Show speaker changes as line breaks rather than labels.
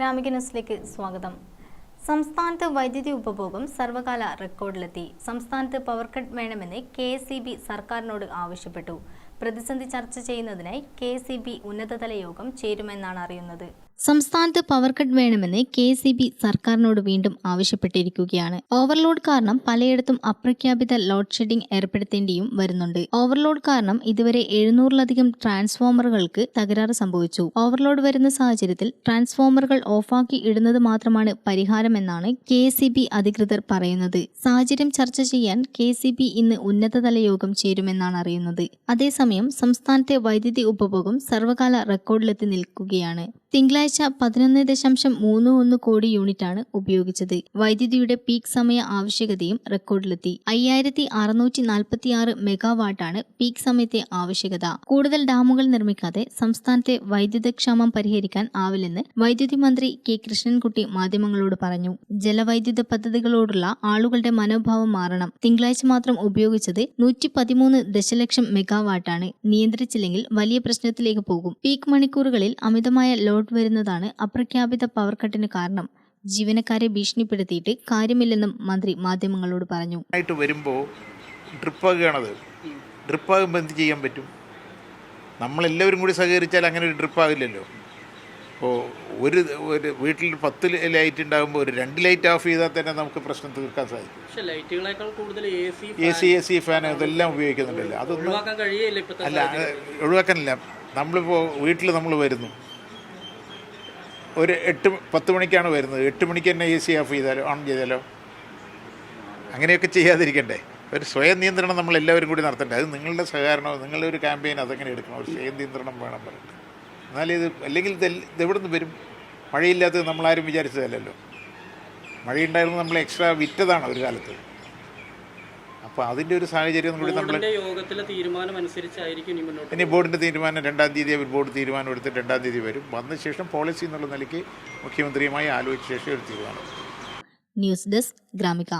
ഗ്രാമിക ന്യൂസിലേക്ക് സ്വാഗതം. സംസ്ഥാനത്ത് വൈദ്യുതി ഉപഭോഗം സർവകാല റെക്കോർഡിലെത്തി. സംസ്ഥാനത്ത് പവർ കട്ട് വേണമെന്ന് കെ സർക്കാരിനോട് ആവശ്യപ്പെട്ടു. പ്രതിസന്ധി ചർച്ച ചെയ്യുന്നതിനായി കെ ഉന്നതതല യോഗം ചേരുമെന്നാണ് അറിയുന്നത്. സംസ്ഥാനത്ത് പവർ കട്ട് വേണമെന്ന് കെ സി ബി സർക്കാരിനോട് വീണ്ടും ആവശ്യപ്പെട്ടിരിക്കുകയാണ്. ഓവർലോഡ് കാരണം പലയിടത്തും അപ്രഖ്യാപിത ലോഡ് ഷെഡിംഗ് ഏർപ്പെടുത്തേണ്ടിയും വരുന്നുണ്ട്. ഓവർലോഡ് കാരണം ഇതുവരെ എഴുന്നൂറിലധികം ട്രാൻസ്ഫോമറുകൾക്ക് തകരാറ് സംഭവിച്ചു. ഓവർലോഡ് വരുന്ന സാഹചര്യത്തിൽ ട്രാൻസ്ഫോമറുകൾ ഓഫാക്കി ഇടുന്നത് മാത്രമാണ് പരിഹാരമെന്നാണ് കെ സി ബി അധികൃതർ പറയുന്നത്. സാഹചര്യം ചർച്ച ചെയ്യാൻ കെ സി ബി ഇന്ന് ഉന്നതതല യോഗം ചേരുമെന്നാണ് അറിയുന്നത്. അതേസമയം സംസ്ഥാനത്തെ വൈദ്യുതി ഉപഭോഗം സർവകാല റെക്കോർഡിലെത്തി നിൽക്കുകയാണ്. തിങ്കളാഴ്ച പതിനൊന്ന് ദശാംശം മൂന്ന് ഒന്ന് കോടി യൂണിറ്റാണ് ഉപയോഗിച്ചത്. വൈദ്യുതിയുടെ പീക്ക് സമയ ആവശ്യകതയും റെക്കോർഡിലെത്തി. അയ്യായിരത്തി അറുന്നൂറ്റി നാൽപ്പത്തിയാറ് മെഗാവാട്ടാണ് പീക്ക് സമയത്തെ ആവശ്യകത. കൂടുതൽ ഡാമുകൾ നിർമ്മിക്കാതെ സംസ്ഥാനത്തെ വൈദ്യുതക്ഷാമം പരിഹരിക്കാൻ ആവില്ലെന്ന് വൈദ്യുതി മന്ത്രി കെ കൃഷ്ണൻകുട്ടി മാധ്യമങ്ങളോട് പറഞ്ഞു. ജലവൈദ്യുത പദ്ധതികളോടുള്ള ആളുകളുടെ മനോഭാവം മാറണം. തിങ്കളാഴ്ച മാത്രം ഉപയോഗിച്ചത് നൂറ്റി പതിമൂന്ന് ദശലക്ഷം മെഗാവാട്ടാണ്. നിയന്ത്രിച്ചില്ലെങ്കിൽ വലിയ പ്രശ്നത്തിലേക്ക് പോകും. പീക്ക് മണിക്കൂറുകളിൽ അമിതമായ ലോഡ് വരുന്നതാണ് അപ്രഖ്യാപിത പവർ കട്ടിന് കാരണം. ജീവനക്കാരെ ഭീഷണിപ്പെടുത്തിയിട്ട് കാര്യമില്ലെന്നും മന്ത്രി മാധ്യമങ്ങളോട് പറഞ്ഞു.
ആയിട്ട് വരുമ്പോൾ ഡ്രിപ്പാകുകയാണത് ഡ്രിപ്പാകുമ്പോൾ എന്ത് ചെയ്യാൻ പറ്റും? നമ്മളെല്ലാവരും കൂടി സഹകരിച്ചാൽ അങ്ങനെ ഒരു ഡ്രിപ്പാകില്ലല്ലോ ഇപ്പോൾ ഒരു ഒരു വീട്ടിൽ പത്ത് ലൈറ്റ് ഉണ്ടാകുമ്പോൾ ഒരു രണ്ട് ലൈറ്റ് ഓഫ് ചെയ്താൽ തന്നെ നമുക്ക് പ്രശ്നം തീർക്കാൻ സാധിക്കും.
പക്ഷെ ലൈറ്റുകളേക്കാൾ കൂടുതൽ A C
A C fan ഇതെല്ലാം ഉപയോഗിക്കുന്നുണ്ടല്ലോ. അതൊന്നും അല്ല ഒഴിവാക്കാനില്ല. നമ്മളിപ്പോൾ വീട്ടിൽ നമ്മൾ വരുന്നു. ഒരു എട്ട് പത്ത് മണിക്കാണ് വരുന്നത്. എട്ട് മണിക്ക് തന്നെ എ സി ഓഫ് ചെയ്താലോ? ഓൺ ചെയ്താലോ? അങ്ങനെയൊക്കെ ചെയ്യാതിരിക്കണ്ടേ. ഒരു സ്വയം നിയന്ത്രണം നമ്മൾ എല്ലാവരും കൂടി നടത്തണ്ടേ. അത് നിങ്ങളുടെ സഹകരണം നിങ്ങളുടെ ഒരു ക്യാമ്പയിൻ അതെങ്ങനെ എടുക്കണം. ഒരു സ്വയം നിയന്ത്രണം വേണം പറയട്ടെ എന്നാലും ഇത് അല്ലെങ്കിൽ ഇത് എവിടെ നിന്ന് വരും? മഴയില്ലാത്തത് നമ്മളാരും വിചാരിച്ചതല്ലല്ലോ. മഴയുണ്ടായിരുന്നു നമ്മൾ എക്സ്ട്രാ വിറ്റതാണ് ഒരു കാലത്ത്. അപ്പോൾ അതിന്റെ ഒരു സാഹചര്യം കൂടി നമ്മൾ
യോഗത്തിലെ തീരുമാനം അനുസരിച്ചായിരിക്കും ഇനി മുന്നോട്ട്
ഇനി ബോർഡിന്റെ തീരുമാനം രണ്ടാം തീയതി അവർ ബോർഡ് തീരുമാനം എടുത്തിട്ട് രണ്ടാം തീയതി വരും. വന്ന ശേഷം പോളിസി എന്നുള്ള നിലയ്ക്ക് മുഖ്യമന്ത്രിയുമായി ആലോചിച്ച ശേഷം ഒരു തീരുമാനം.
News desk Gramika.